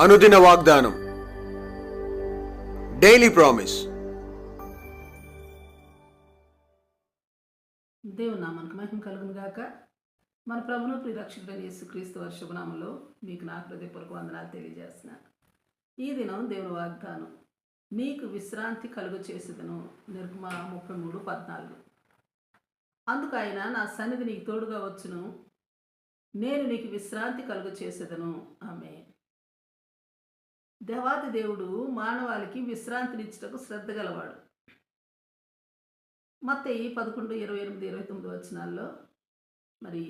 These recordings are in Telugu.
అనుదిన వాగ్దానం. Daily promise. దేవుని నామానికి మహిమ కలుగును గాక. మన ప్రభును ప్రిరక్షకుడైన యేసుక్రీస్తు క్రీస్తు శుభనామంలో మీకు నా హృదయపూర్వక వందనాలు తెలియజేస్తున్న. ఈ దినం దేవుని వాగ్దానం. నీకు విశ్రాంతి కలుగు చేసేదను. నిర్గమ ముప్పై మూడు పద్నాలుగు. అందుకు ఆయన నా సన్నిధి నీకు తోడుగా వచ్చును. నేను నీకు విశ్రాంతి కలుగు చేసేదను. ఆమె దేవాది దేవుడు మానవాళికి విశ్రాంతినిచ్చుటకు శ్రద్ధ గలవాడు. మత్తయి పదకొండు ఇరవై ఎనిమిది ఇరవై తొమ్మిది వచనాల్లో మరి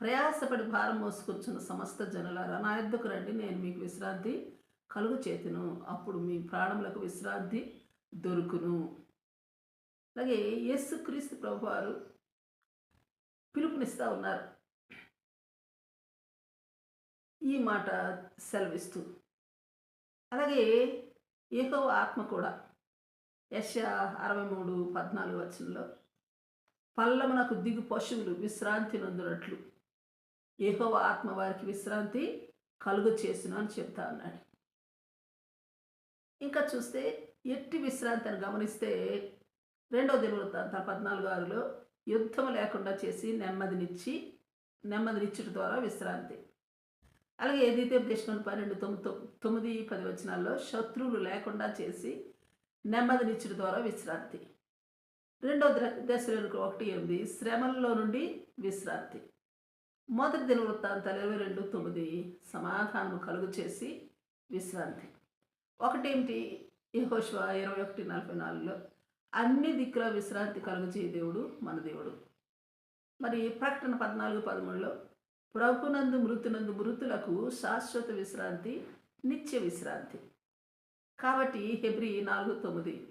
ప్రయాసపడి భారం మోసుకొచ్చిన సమస్త జనులారా నా ఎద్దుకు రండి నేను మీకు విశ్రాంతి కలుగు చేతును. అప్పుడు మీ ప్రాణములకు విశ్రాంతి దొరుకును. అలాగే యేసుక్రీస్తు క్రీస్తు వారు పిలుపునిస్తూ ఉన్నారు. ఈ మాట సెలవిస్తూ అలాగే ఏహో ఆత్మ కూడా. యశ అరవై మూడు పద్నాలుగు వచనంలో పల్లమునకు దిగు పశువులు విశ్రాంతి నందునట్లు. ఏహో ఆత్మ వారికి విశ్రాంతి కలుగు చేసిన అని చెప్తా ఉన్నాడు. ఇంకా చూస్తే ఎట్టి విశ్రాంతి అని గమనిస్తే రెండో దినవృత్తాంత పద్నాలుగు ఆరులో యుద్ధం లేకుండా చేసి నెమ్మదినిచ్చి నెమ్మదినిచ్చుట ద్వారా విశ్రాంతి. అలాగే ఏదైతే దేశంలో పన్నెండు తొమ్మిది తొమ్మిది పది వచనాల్లో శత్రువులు లేకుండా చేసి నెమ్మదినిచ్చుడు ద్వారా విశ్రాంతి. రెండో దశలకు ఒకటి ఎనిమిది శ్రమల్లో నుండి విశ్రాంతి. మొదటి దిన వృత్తాంతాలు ఇరవై రెండు తొమ్మిది సమాధానం కలుగు చేసి విశ్రాంతి. ఒకటేమిటి యహోష్వ ఇరవై ఒకటి నలభై నాలుగులో అన్ని దిక్కుల విశ్రాంతి కలుగు చేయ దేవుడు మన దేవుడు. మరి ప్రకటన పద్నాలుగు పదమూడులో ప్రభునందు మృతునందు మృతులకు శాశ్వత విశ్రాంతి నిత్య విశ్రాంతి. కాబట్టి హెబ్రి నాలుగు తొమ్మిది.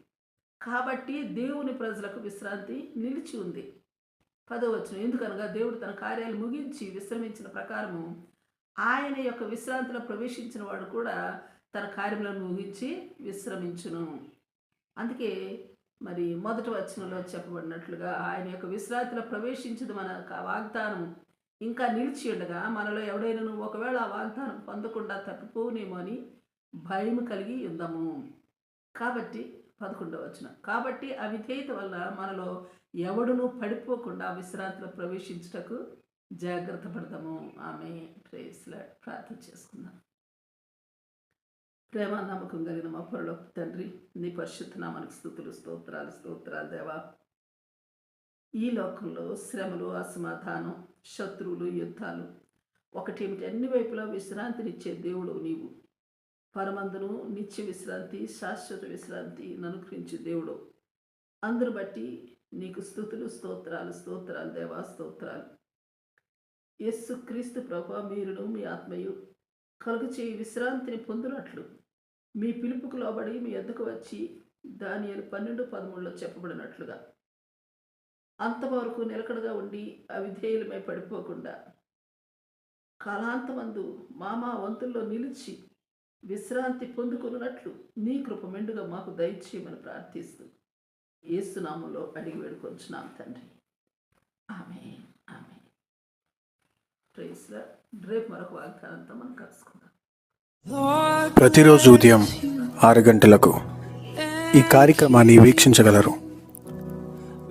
కాబట్టి దేవుని ప్రజలకు విశ్రాంతి నిలిచి ఉంది. పదవచ్చును ఎందుకనగా దేవుడు తన కార్యాలు ముగించి విశ్రమించిన ప్రకారము ఆయన యొక్క విశ్రాంతిలో ప్రవేశించిన వాడు కూడా తన కార్యములను ముగించి విశ్రమించును. అందుకే మరి మొదటి వచనంలో చెప్పబడినట్లుగా ఆయన యొక్క విశ్రాంతిలో ప్రవేశించదు మన వాగ్దానం ఇంకా నిలిచి ఉండగా మనలో ఎవడైనా ఒకవేళ ఆ వాగ్దానం పొందకుండా తప్పిపోనేమో అని భయం కలిగి ఉందాము. కాబట్టి పదకొండవ వచ్చిన కాబట్టి అవిధేయత వల్ల మనలో ఎవడును పడిపోకుండా విశ్రాంతిలో ప్రవేశించుటకు జాగ్రత్త పడదాము. ఆమె ప్రేస్లా ప్రార్థన చేసుకుందాం. ప్రేమ నమ్మకం కలిగిన మా పొరలో తండ్రి నీ పరిశుద్ధ నామానికి స్థుతులు స్తోత్రాలు స్తోత్రాలు దేవా. ఈ లోకంలో శ్రమలు అసమాధానం శత్రువులు యుద్ధాలు. ఒకటేమిటి? అన్ని వైపులా విశ్రాంతినిచ్చే దేవుడు నీవు. పరమందును నిత్య విశ్రాంతి శాశ్వత విశ్రాంతి అనుగ్రహించే దేవుడు. అందరు బట్టి నీకు స్థుతులు స్తోత్రాలు స్తోత్రాలు దేవా స్తోత్రాలు. యస్సు క్రీస్తు ప్రభా మీరును మీ ఆత్మయు కలుగు చేయి విశ్రాంతిని పొందినట్లు. మీ పిలుపుకు లోబడి మీ ఎద్దుకు వచ్చి దాని పన్నెండు పదమూడులో చెప్పబడినట్లుగా. అంతవరకు నిలకడగా ఉండి అవిధేయులమై పడిపోకుండా కాలాంతమందు మామా వంతుల్లో నిలిచి విశ్రాంతి పొందుకున్నట్లు నీ కృప మెండుగా మాకు దయచేయమని ప్రార్థిస్తూ ఏసునామంలో అడిగి వేడుకొంచున్నాం తండ్రి. ఆమె ఆమె ప్రైస్లా రేపు మరొక వాగ్దానంతో మనం కలుసుకుందాం. ప్రతిరోజు ఉదయం ఆరు గంటలకు ఈ కార్యక్రమాన్ని వీక్షించగలరు.